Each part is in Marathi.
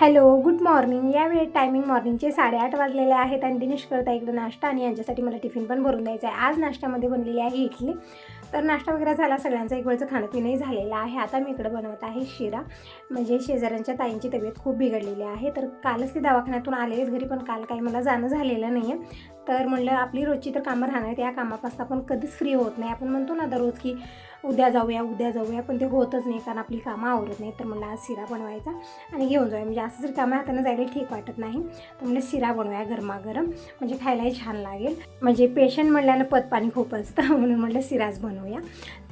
Hello good morning. यावेळी टायमिंग मॉर्निंगचे साडेआठ वाजलेले आहेत आणि दिनेश करता इकडं नाश्ता आणि यांच्यासाठी मला टिफिन पण भरून द्यायचा आहे. आज नाश्त्यामध्ये बनलेली आहे इडली. तर नाश्ता वगैरे झाला सगळ्यांचं एक वेळचं खाणंपिणंही झालेलं आहे. आता मी इकडं बनवत आहे शिरा. म्हणजे शेजाऱ्यांच्या ताईंची तब्येत खूप बिघडलेली आहे. तर कालच ते दवाखान्यातून आलेलेच घरी पण काल काही मला जाणं झालेलं नाही आहे तर म्हणलं आपली रोजची तर कामं राहणार आहेत. या कामापासून आपण कधीच फ्री होत नाही. आपण म्हणतो ना दररोज की उद्या जाऊया उद्या जाऊया पण ते होतच नाही. कारण आपली कामं आवरत नाही तर म्हणलं आज शिरा बनवायचा आणि घेऊन जाऊया. म्हणजे असं जर कामं हातानं जायला ठीक वाटत नाही तर म्हणलं शिरा बनवूया गरमागरम. म्हणजे खायलाही छान लागेल. म्हणजे पेशंट म्हणल्यानं पतपाणी खूप असतं. म्हणून म्हणलं शिराच बनवूया.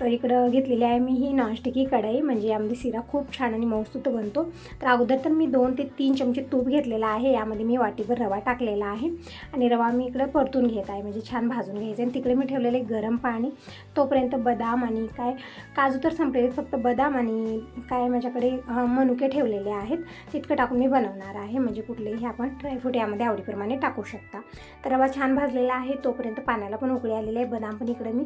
तर इकडं घेतलेली आहे मी ही नॉनस्टिकी कढई म्हणजे यामध्ये शिरा खूप छान आणि मौसूत बनतो. तर अगोदर तर मी दोन ते तीन चमचे तूप घेतलेला आहे यामध्ये मी वाटीभर रवा टाकलेला आहे. आणि रवा मी इकडं परतून घेत आहे म्हणजे छान भाजून घ्यायचं आणि तिकडे मी ठेवलेले गरम पाणी. तोपर्यंत बदाम आणि काय काजू तर संपलेले फक्त बदाम आणि काय माझ्याकडे मनुके ठेवलेले आहेत. तितकं टाकून मी बनवणार आहे म्हणजे कुठलेही आपण ड्रायफ्रूट यामध्ये आवडीप्रमाणे टाकू शकता. तर रवा छान भाजलेला आहे तोपर्यंत पाण्याला पण उकळी आलेली आहे. बदाम पण इकडे मी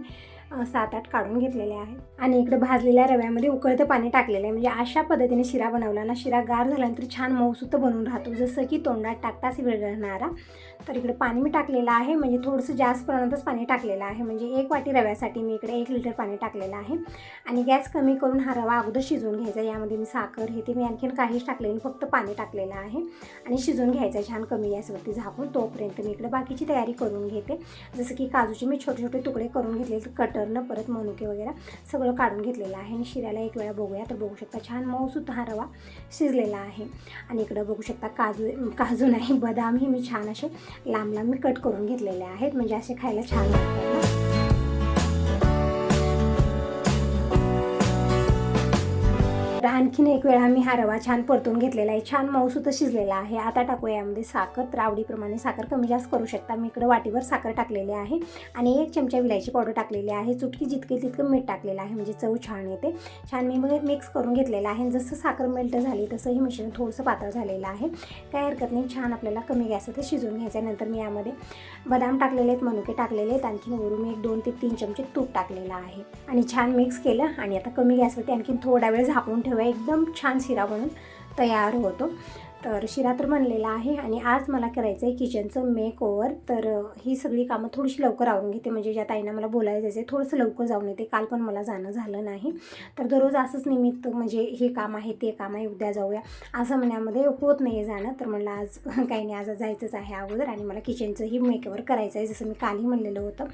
सात आठ काढून घेतलेले आहेत. आणि इकडे भाजलेल्या रव्यामध्ये उकळतं पाणी टाकलेलं आहे. म्हणजे अशा पद्धतीने शिरा बनवला ना शिरा गार झाल्यानंतर छान मऊसुद्धा बनून राहतो. जसं की तोंडात टाकताच विरघळणारा तर इकडे पाणी मी टाकलेलं आहे. म्हणजे थोडंसं जास्त प्रमाणातच पाणी टाकलेलं आहे. म्हणजे एक वाटी रव्यासाठी मी इकडे एक लिटर पाणी टाकलेलं आहे. आणि गॅस कमी करून हा रवा अगोदर शिजवून घ्यायचा. यामध्ये मी साखर हे ते मी आणखीन काहीच टाकलेलं नाही, फक्त पाणी टाकलेलं आहे. आणि शिजवून घ्यायचं छान कमी गॅसवरती झाकून. तोपर्यंत मी इकडे बाकीची तयारी करून घेते. जसं की काजूचे मी छोटे छोटे तुकडे करून घेतले कटरनं परत मनुके वगैरे सगळं काढून घेतलेलं आहे. आणि शिऱ्याला एक वेळा बघूया तर बघू शकता छान मऊसुद्धा हा रवा शिजलेला आहे. आणि इकडं बघू शकता काजू काजू नाही बदामही मी छान असे लांब लांब मी कट करून घेतलेले आहेत. म्हणजे असे खायला छान वाटतं ना. आणखीन एक वेळा मी हा रवा छान परतून घेतलेला आहे. छान मऊसूत शिजलेला आहे. आता टाकूया यामध्ये साखर. तर आवडीप्रमाणे साखर कमी जास्त करू शकता. मी इकडं वाटीवर साखर टाकलेली आहे. आणि एक चमचा विलायची पावडर टाकलेली आहे. चुटकी जितके तितकं मीठ टाकलेलं आहे. म्हणजे चव छान येते. छान मी मग मिक्स करून घेतलेलं आहे. जसं साखर मेल्ट झाली तसं हे मिश्रण थोडंसं पातळ झालेलं आहे. काय हरकत नाही. छान आपल्याला कमी गॅस ते शिजवून घ्यायचं आहे नंतर मी यामध्ये बदाम टाकलेले आहेत मनुके टाकलेले आहेत. आणखीन वरून मी एक दोन ते तीन चमचे तूप टाकलेलं आहे. आणि छान मिक्स केलं. आणि आता कमी गॅसवरती आणखीन थोडा वेळ झाकून ठेवा एकदम छान शिरा बनून तयार होतो. तर शिरा तर बनलेला आहे आणि आज मला करायचं आहे किचनचं मेक ओवर तर ही सगळी कामं थोडीशी लवकर आवरून घेते. म्हणजे ज्या ताईंना मला बोलायचं आहे थोडंसं लवकर जाऊन येते. काल पण मला जाणं झालं नाही. तर दररोज असंच निमित्त म्हणजे हे काम आहे ते काम आहे उद्या जाऊया. असं म्हणण्यामध्ये होत नाही जाणं. तर म्हणलं आज काही नाही आज जायचंच आहे अगोदर. आणि मला किचनचंही मेक करायचं आहे जसं मी कालही म्हणलेलं होतं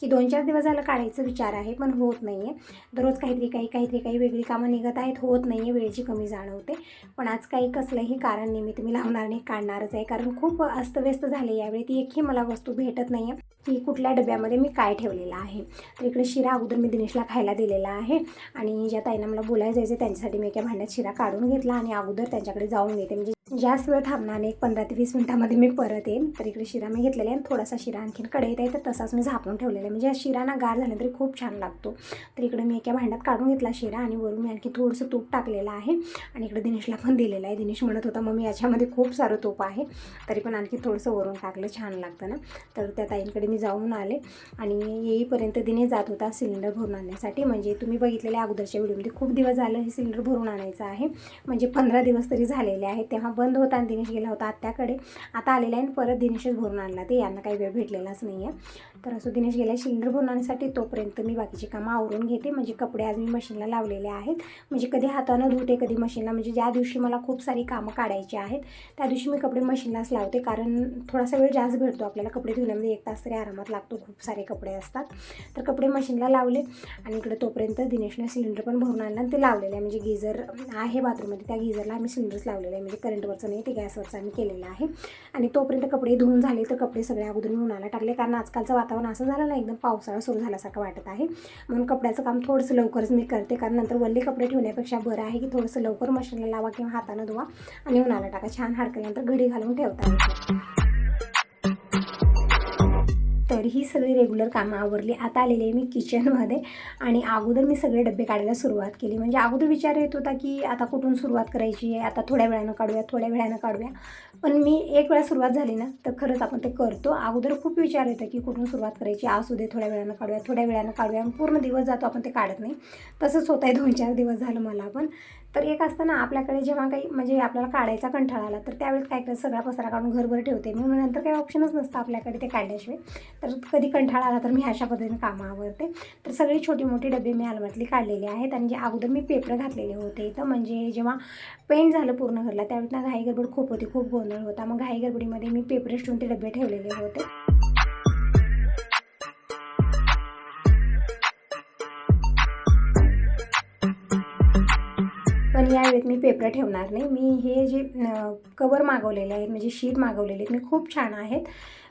की दोन चार दिवस झालं काढायचं विचार आहे पण होत नाही आहे दररोज काहीतरी काही काहीतरी काही वेगळी कामं निघत आहेत. होत नाही आहे वेळेची कमी जाणवते. पण आज काही कसलंही कारण नेहमी तुम्ही लावणार नाही काढणारच आहे. कारण खूप अस्तव्यस्त झाले यावेळी. ती एकही मला वस्तू भेटत नाही आहे की कुठल्या डब्यामध्ये मी काय ठेवलेलं आहे. तर इकडे शिरा अगोदर मी दिनेशला खायला दिलेला आहे. आणि ज्या ताईंना मला बोलायला जायचं त्यांच्यासाठी मी एका भांड्यात शिरा काढून घेतला आणि अगोदर त्यांच्याकडे जाऊन घेते म्हणजे जास्त वेळ थांबणार नाही. एक पंधरा ते वीस मिनिटामध्ये मी परत येईन. तर इकडे शिरा मी घेतलेला आहे आणि थोडासा शिरा आणखीन कढईत आहे. तर तसाच मी झापून ठेवलेला आहे. म्हणजे शिरा ना गार झाला तरी खूप छान लागतो. तर इकडे मी एका भांड्यात काढून घेतला शिरा आणि वरून मी आणखी थोडंसं तूप टाकलेलं आहे. आणि इकडे दिनेशला पण दिलेलं आहे. दिनेश म्हणत होता मग मी याच्यामध्ये खूप सारं तूप आहे. तरी पण आणखी थोडंसं वरून टाकलं छान लागतं ना. तर त्या ताईंकडे मी जाऊन आले. आणि येईपर्यंत दिनेश जात होता सिलेंडर भरून आणण्यासाठी. म्हणजे तुम्ही बघितलेल्या अगोदरच्या व्हिडिओमध्ये खूप दिवस झालं हे सिलेंडर भरून आणायचं आहे. म्हणजे पंधरा दिवस तरी झालेले आहेत. तेव्हा बंद होता आणि दिनेश गेला होता आत्याकडे. आता आलेला आहे आणि परत दिनेशच भरून आणला. ते यांना काही वेळ भेटलेलाच नाही आहे तर असं दिनेश गेला सिलेंडर भरून आणण्यासाठी तोपर्यंत मी बाकीची कामं आवरून घेते. म्हणजे कपडे आज मी मशीनला लावलेले आहेत. म्हणजे कधी हातानं धुते कधी मशीनला. म्हणजे ज्या दिवशी मला खूप सारी कामं काढायची आहेत त्या दिवशी मी कपडे मशीनलाच लावते. कारण थोडासा वेळ जास्त भेटतो आपल्याला. कपडे धुण्यामध्ये एक तास तरी आरामात लागतो. खूप सारे कपडे असतात. तर कपडे मशीनला लावले आणि इकडे तोपर्यंत दिनेशने सिलेंडर पण भरून आणला आणि ते लावलेलं आहे. म्हणजे गिझर आहे बाथरूममध्ये. त्या गिझरला आम्ही सिलेंडर्स लावलेलं आहे. म्हणजे करंट करंटवरचं नाही ते गॅसवरचं आम्ही केलेलं आहे. आणि तोपर्यंत कपडे धुवून झाले तर कपडे सगळे अगोदर मी उन्हाला टाकले. कारण आजकालचं वातावरण असं झालं ना एकदम पावसाळा सुरू झाल्यासारखं वाटत आहे. म्हणून कपड्याचं काम थोडंसं लवकरच मी करते. कारण नंतर वल्ले कपडे ठेवण्यापेक्षा बरं आहे की थोडंसं लवकर मशीनला लावा किंवा हातानं धुवा आणि उन्हाला टाका. छान हाडकल्यानंतर घडी घालून ठेवता येते. तर ही सगळी रेग्युलर कामं आवरली. आता आलेली आहे मी किचनमध्ये आणि अगोदर मी सगळे डबे काढायला सुरुवात केली. म्हणजे अगोदर विचार येत होता की आता कुठून सुरुवात करायची आहे? आता थोड्या वेळानं काढूया थोड्या वेळानं काढूया. पण मी एक वेळा सुरुवात झाली ना तर खरंच आपण ते करतो. अगोदर खूप विचार येतो की कुठून सुरुवात करायची? असू दे थोड्या वेळानं काढूया थोड्या वेळानं काढूया. आणि पूर्ण दिवस जातो आपण ते काढत नाही. तसंच होत आहे दोन चार दिवस झालं मला पण. तर एक असतं ना आपल्याकडे जेव्हा काही म्हणजे आपल्याला काढायचा कंठाळा आला तर त्यावेळेस काय करत सगळा पसरा काढून घरभर ठेवते. मी नंतर काही ऑप्शनच नसतं आपल्याकडे ते काढल्याशिवाय. तर कधी कंठाळा आला तर मी अशा पद्धतीने कामं आवरते. तर सगळी छोटी मोठी डबे मी अलमातली काढलेली आहेत आणि जे अगोदर मी पेपर घातलेले होते तर म्हणजे जेव्हा पेंट झालं पूर्ण घरला त्यावेळेस ना घाई गडबड खूप होती खूप गोंधळ होता. मग घाई गडबडीमध्ये मी पेपर ठेवून ते डबे ठेवलेले होते. पण यावेळेत मी पेपर ठेवणार नाही. मी हे जे कवर मागवलेले आहेत म्हणजे शीट मागवलेले आहेत मी खूप छान आहेत.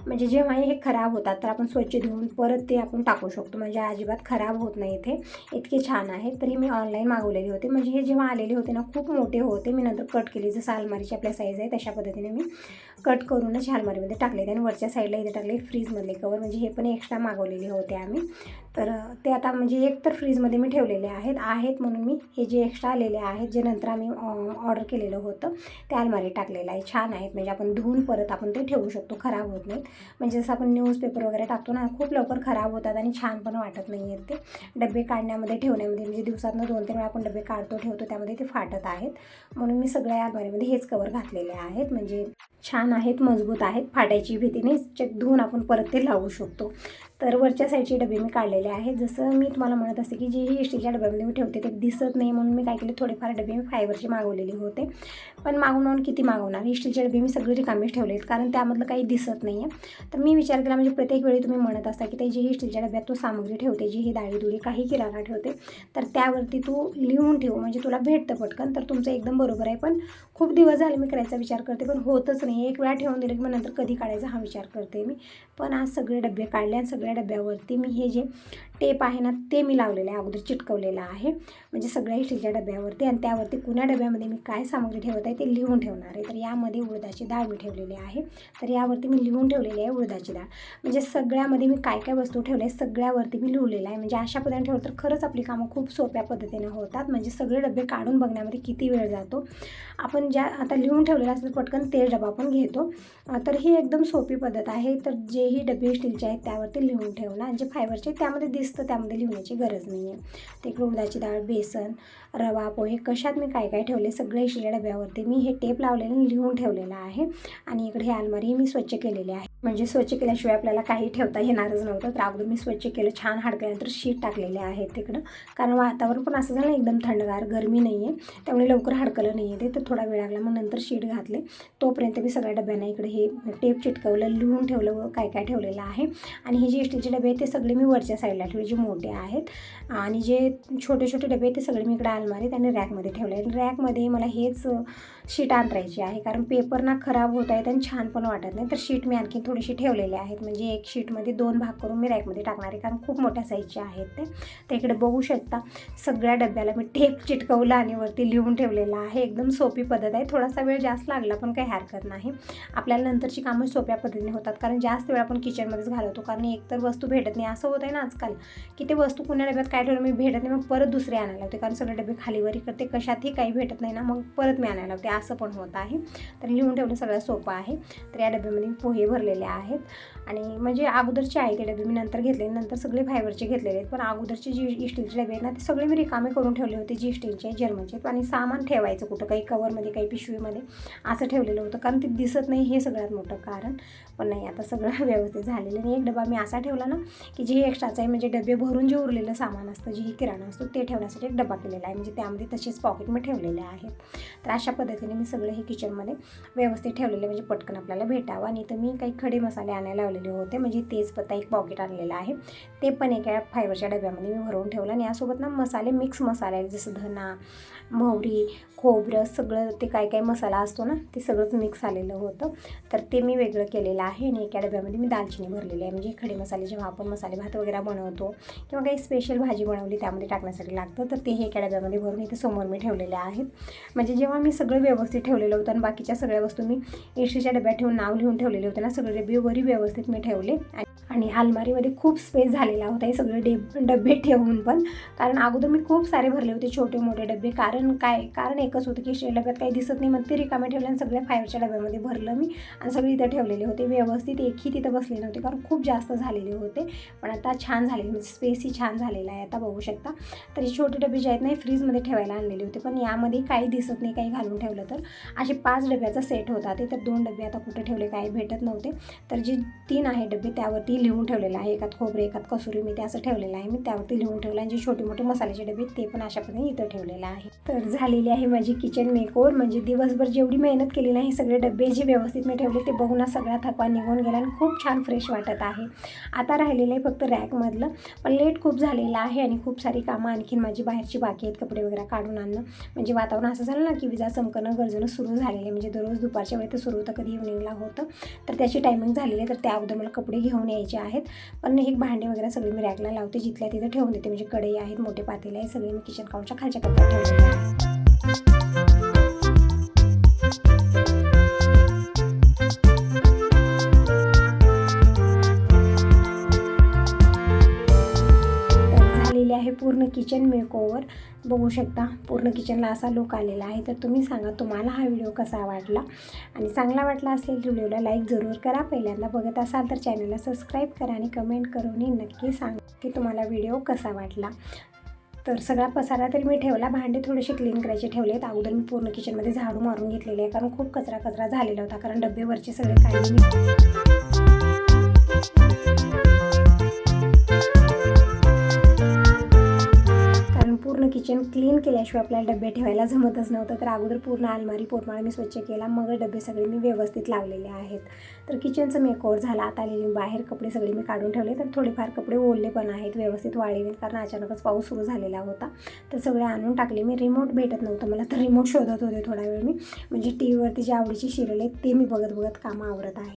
म्हणजे जेव्हा हे खराब होतात तर आपण स्वच्छ धुवून परत ते आपण टाकू शकतो. म्हणजे अजिबात खराब होत नाही इथे. इतके छान आहेत. तर हे मी ऑनलाईन मागवलेले होते. म्हणजे हे जेव्हा आलेले होते ना खूप मोठे होते. मी नंतर कट केले. जसं अलमारीची आपल्या साईज आहे तशा पद्धतीने मी कट करूनच अलमारीमध्ये टाकले आणि वरच्या साईडला इथे टाकले फ्रीजमधले कवर म्हणजे हे पण एक्स्ट्रा मागवलेले होते आम्ही. तर ते आता म्हणजे एक तर फ्रीजमध्ये मी ठेवलेले आहेत आहेत म्हणून मी हे जे एक्स्ट्रा आलेले आहेत जे नंतर आम्ही ऑर्डर केलेलं होतं त्या अलमारी टाकलेलं आहे. छान आहेत म्हणजे आपण धुवून परत आपण ते ठेवू शकतो खराब होत नाहीत. म्हणजे जसं आपण न्यूजपेपर वगैरे टाकतो ना खूप लवकर खराब होतात आणि छान पण वाटत नाही आहेत ते. डबे काढण्यामध्ये ठेवण्यामध्ये म्हणजे दिवसातनं दोन तीन वेळा आपण डबे काढतो ठेवतो त्यामध्ये ते फाटत आहेत. म्हणून मी सगळ्या अलमारीमध्ये हेच कवर घातलेले आहेत. म्हणजे छान आहेत मजबूत आहेत फाटायची भीती नाही चेक धुवून आपण परत ते लावू शकतो. तर वरच्या साईडचे डबे मी काढलेले आहेत. जसं मी तुम्हाला म्हणत असते की जे ही स्टीलच्या डब्यामध्ये मी ठेवते ते दिसत नाही म्हणून मी काय केले थोडेफार डबे मी फायबरचे मागवलेले होते. पण मागून किती मागवणार? ही स्टीलचे डबे मी सगळे रिकामेच ठेवले आहेत कारण त्यामधलं काही दिसत नाही आहे तर मी विचार केला म्हणजे प्रत्येक वेळी तुम्ही म्हणत असता की ते जे ही स्टीलच्या डब्यात तू सामग्री ठेवते जी ही डाळी दुळी काही किराणा ठेवते तर त्यावरती तू लिहून ठेव म्हणजे तुला भेटतं पटकन. तर तुमचं एकदम बरोबर आहे पण खूप दिवस झाले मी करायचा विचार करते पण होतच नाही. एक वेळा ठेवून दिलं की मग नंतर कधी काढायचा हा विचार करते मी. पण आज सगळे डबे काढले आणि सगळे सगळ्या डब्यावरती मी हे जे टेप आहे ना ते मी लावलेलं आहे. अगोदर चिटकवलेलं आहे. म्हणजे सगळ्या स्टीलच्या डब्यावरती आणि त्यावरती कुण्या डब्यामध्ये मी काय सामग्री ठेवत आहे ते लिहून ठेवणार आहे. तर यामध्ये उडदाची डाळ मी ठेवलेली आहे. तर यावरती मी लिहून ठेवलेली आहे उडदाची डाळ. म्हणजे सगळ्यामध्ये मी काय काय वस्तू ठेवल्या सगळ्यावरती मी लिहिलेलं आहे. म्हणजे अशा पद्धतीने ठेवलं तर खरंच आपली कामं खूप सोप्या पद्धतीने होतात. म्हणजे सगळे डबे काढून बघण्यामध्ये किती वेळ जातो. आपण ज्या आता लिहून ठेवलेलं असेल पटकन ते डबा आपण घेतो. तर ही एकदम सोपी पद्धत आहे. तर जेही डबे स्टीलचे आहेत त्यावरती लिहून लिहून ठेवला जे फायबरचे त्यामध्ये दिसतं त्यामध्ये लिहिण्याची गरज नाही आहे ते इकडे उडदाची डाळ बेसन रवा पोहे कशात मी काय काय ठेवले सगळे शिऱ्या डब्यावरती मी हे टेप लावलेलं लिहून ठेवलेलं आहे. आणि इकडे हे अलमारी मी स्वच्छ केलेली आहे. म्हणजे स्वच्छ केल्याशिवाय आपल्याला काही ठेवता येणारच नव्हतं. तर अगोदर मी स्वच्छ केलं छान हाडकल्यानंतर शीट टाकलेले आहेत तिकडं. कारण वातावरण पण असं झालं एकदम थंडगार गरमी नाही आहे त्यामुळे लवकर हाडकलं नाही आहे ते. तर थोडा वेळ लागला मग नंतर शीट घातले. तोपर्यंत मी सगळ्या डब्यांना इकडे हे टेप चिटकवलं लिहून ठेवलं काय काय ठेवलेलं आहे. आणि हे जे स्टीलचे डबे आहेत ते सगळे मी वरच्या साईडला ठेवले जे मोठे आहेत. आणि जे छोटे छोटे डबे आहेत ते सगळे मी इकडे अलमारीत आणि रॅकमध्ये ठेवले. आणि रॅकमध्ये मला हेच शीट अंतरायची आहे. कारण पेपर ना खराब होत आहेत आणि छान पण वाटत नाही. तर शीट मी आणखी थोडीशी ठेवलेले आहेत. म्हणजे एक शीटमध्ये दोन भाग करून मी रॅकमध्ये टाकणार आहे. कारण खूप मोठ्या साईजचे आहेत ते. तर इकडे बघू शकता सगळ्या डब्याला मी टेप चिटकवलं आणि वरती लिहून ठेवलेलं आहे. एकदम सोपी पद्धत आहे. थोडासा वेळ जास्त लागला पण काही हरकत नाही. आपल्याला नंतरची कामं सोप्या पद्धतीने होतात. कारण जास्त वेळ आपण किचनमध्येच घालवतो. कारण एकतर वस्तू भेटत नाही. असं होत आहे ना आजकाल की ते वस्तू कुण्या डब्यात काय ठेवलं मी भेटत नाही. मग परत दुसरे आणायला होते कारण सगळे डबे खालीवरी करते कशातही काही भेटत नाही ना. मग परत मी आणायला असं पण होत आहे. तर लिहून ठेवणं सगळं सोपं आहे. तर या डब्यामध्ये पोहे भरलेले आहेत. आणि म्हणजे अगोदरचे आहे ते डबे मी नंतर घेतले नंतर सगळे फायबरचे घेतलेले आहेत. पण अगोदरचे जे स्टीलचे डबे आहेत ना ते सगळे मी रिकामे करून ठेवले होते जी स्टीलचे जर्मनचे. आणि सामान ठेवायचं कुठं काही कवरमध्ये काही पिशवीमध्ये असं ठेवलेलं होतं. कारण ते दिसत नाही हे सगळ्यात मोठं कारण. पण नाही आता सगळं व्यवस्थित झालेलं आणि एक डबा मी असा ठेवला ना की जे एक्स्ट्राचं आहे म्हणजे डबे भरून जे उरलेलं सामान असतं जे किराणा असतो ते ठेवण्यासाठी एक डबा केलेला आहे. म्हणजे त्यामध्ये तसेच पॉकेट मी ठेवलेले आहेत. तर अशा पद्धतीने मी सगळं हे किचनमध्ये व्यवस्थित ठेवलेले म्हणजे पटकन आपल्याला भेटावं. आणि तर मी काही खडे मसाले आणायला लावलेले होते. म्हणजे तेजपत्ता एक पॉकेट आणलेलं आहे. ते पण एका फायबरच्या डब्यामध्ये मी भरवून ठेवलं. आणि यासोबत ना मसाले मिक्स मसाले आहेत. जसं धना मोहरी खोबरं सगळं ते काय काय मसाला असतो ना ते सगळंच मिक्स आलेलं होतं. तर ते मी वेगळं केलेलं आहे. आणि एका डब्यामध्ये मी दालचिनी भरलेली आहे. म्हणजे खडे मसाले जेव्हा आपण मसाले भात वगैरे बनवतो किंवा काही स्पेशल भाजी बनवली त्यामध्ये टाकण्यासाठी लागतं. तर ते हे एका डब्यामध्ये भरून इथे समोर मी ठेवलेले आहेत. म्हणजे जेव्हा मी सगळं व्यवस्थित व्यवस्थित ठेवलेलं होतं आणि बाकीच्या सगळ्या वस्तू मी एशीच्या डब्यात ठेवून नाव लिहून ठेवलेले होते ना सगळे डबे वरी व्यवस्थित मी ठेवले आणि अलमारीमध्ये खूप स्पेस झालेला होता हे सगळे डे डबे ठेवून पण. कारण अगोदर मी खूप सारे भरले होते छोटे मोठे डबे. कारण काय? कारण एकच होतं की डब्यात काही दिसत नाही. मग ते रिकामे ठेवले आणि सगळ्या फायरच्या डब्यामध्ये भरलं मी आणि सगळे इथं ठेवलेले होते. व्यवस्थित एकही तिथं बसले नव्हते. कारण खूप जास्त झालेले होते. पण आता छान झालेले म्हणजे स्पेसही छान झालेला आहे आता बघू शकता. तर हे छोटे डबे जे आहेत ना हे फ्रीजमध्ये ठेवायला आणलेले होते. पण यामध्ये काही दिसत नाही काही घालून ठेवलं तर. असे पाच डब्याचा सेट होता. ते तर दोन डबे आता कुठे ठेवले काही भेटत नव्हते. तर जे तीन आहे डबे त्यावरती लिहून ठेवलेलं आहे. एकात खोबरे एकात कसुरी मी ते असं ठेवलेलं आहे. मी त्यावरती लिहून ठेवलं आणि जे छोटे मोठे मसाल्याचे डबे आहेत, ते पण अशा पद्धतीने इथं ठेवलेलं आहे. तर झालेली आहे माझी किचन मेकओवर म्हणजे दिवसभर जेवढी मेहनत केली नाही हे सगळे डबे जे व्यवस्थित मी ठेवले ते बघून सगळा थकवा निघून गेला आणि खूप छान फ्रेश वाटत आहे. आता राहिलेलं आहे फक्त रॅकमधलं पण लेट खूप झालेलं आहे आणि खूप सारी कामं आणखीन माझी बाहेरची बाकी आहेत कपडे वगैरे काढून आणणं. म्हणजे वातावरण असं झालं ना की विजा चमकणं गरजणं सुरू झालेलं आहे. म्हणजे दररोज दुपारच्या वेळी सुरू होतं कधी इव्हनिंगला होतं. तर त्याची टायमिंग झालेली आहे. तर त्या अगोदर मला कपडे घेऊन यायचे. आहेत. पण हे भांडे वगैरे सगळी मी रॅकला लावते जिथल्या तिथे ठेवून देते. म्हणजे कढई आहेत मोठे पातेले आहेत सगळे मी किचन काउंटच्या खालच्या कपड्यात ठेवले किचन मेकओवर बघू शकता. पूर्ण किचनला असा लुक आलेला आहे. तर तुम्ही सांगा तुम्हाला हा व्हिडिओ कसा वाटला? आणि चांगला वाटला असेल तर व्हिडिओला लाईक जरूर करा. पहिल्यांदा बघत असाल तर चॅनलला सबस्क्राईब करा आणि कमेंट करूनही नक्की सांगा की तुम्हाला व्हिडिओ कसा वाटला. तर सगळा पसारा तरी मी ठेवला. भांडे थोडेसे क्लीन करायचे ठेवलेत. अगोदर मी पूर्ण किचनमध्ये झाडू मारून घेतलेले आहे. कारण खूप कचरा कचरा झालेला होता. कारण डब्बेवरचे सगळे काढले पूर्ण किचन क्लीन केल्याशिवाय आपल्याला डबे ठेवायला जमतच नव्हतं. तर अगोदर पूर्ण अलमारी पोटमाळा मी स्वच्छ केला. मग डबे सगळे मी व्यवस्थित लावलेले आहेत. तर किचनचं मेकओवर झाला. आता आलेली बाहेर कपडे सगळे मी काढून ठेवले. तर थोडेफार कपडे ओढले पण आहेत. व्यवस्थित वाळलेले कारण अचानकच पाऊस सुरू झालेला होता. तर सगळे आणून टाकले. मी रिमोट भेटत नव्हतं. मला तर रिमोट शोधत होते थोडा वेळ मी. म्हणजे टी व्हीवरती जे आवडीची शिरले आहेत ते मी बघत बघत कामं आवरत आहे.